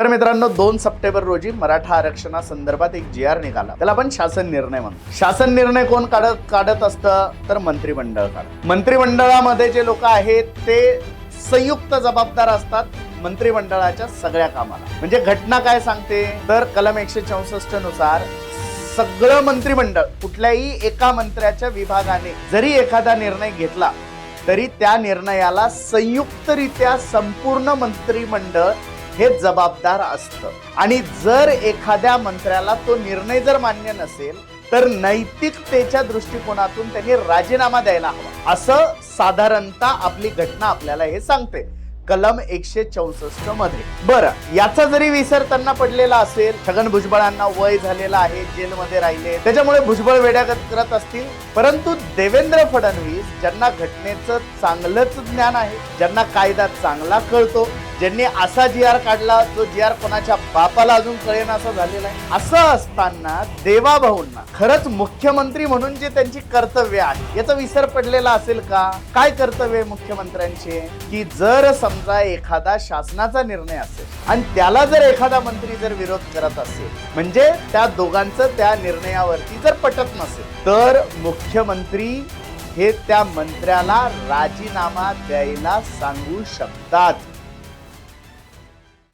तर मित्रांनो दोन सप्टेंबर रोजी मराठा आरक्षणासंदर्भात एक जी आर निघाला. त्याला आपण शासन निर्णय म्हणतो. शासन निर्णय कोण काढत काढत असतं? तर मंत्रिमंडळ काढत मंत्रिमंडळामध्ये जे लोक आहेत ते संयुक्त जबाबदार असतात मंत्रिमंडळाच्या सगळ्या कामाला. म्हणजे घटना काय सांगते? तर कलम एकशे चौसष्टनुसार सगळं मंत्रिमंडळ कुठल्याही एका मंत्र्याच्या विभागाने जरी एखादा निर्णय घेतला तरी त्या निर्णयाला संयुक्तरित्या संपूर्ण मंत्रिमंडळ हे जबाबदार असतं. आणि जर एखाद्या मंत्र्याला तो निर्णय जर मान्य नसेल तर नैतिकतेच्या दृष्टिकोनातून त्यांनी राजीनामा द्यायला हवा. असं साधारणतः आपली घटना आपल्याला हे सांगते. कलम एकशे चौसष्टमध्ये. बरं याचा जरी विसर त्यांना पडलेला असेल छगन भुजबळांना वय झालेलं आहे जेलमध्ये राहिले त्याच्यामुळे भुजबळ वेड्या करत असतील. परंतु देवेंद्र फडणवीस ज्यांना घटनेचं चांगलंच ज्ञान आहे ज्यांना कायदा चांगला कळतो ज्यांनी असा जी आर काढला जो जी आर कोणाच्या बापाला अजून कळेन असं झालेला आहे. असं असताना देवाभाऊंना खरंच मुख्यमंत्री म्हणून जे त्यांची कर्तव्य आहे याचा विसर पडलेला असेल का? काय कर्तव्य आहे मुख्यमंत्र्यांचे? की जर समजा एखादा शासनाचा निर्णय असेल आणि त्याला जर एखादा मंत्री जर विरोध करत असेल म्हणजे त्या दोघांचं त्या निर्णयावरती जर पटत नसेल तर मुख्यमंत्री हे त्या मंत्र्याला राजीनामा द्यायला सांगू शकतात.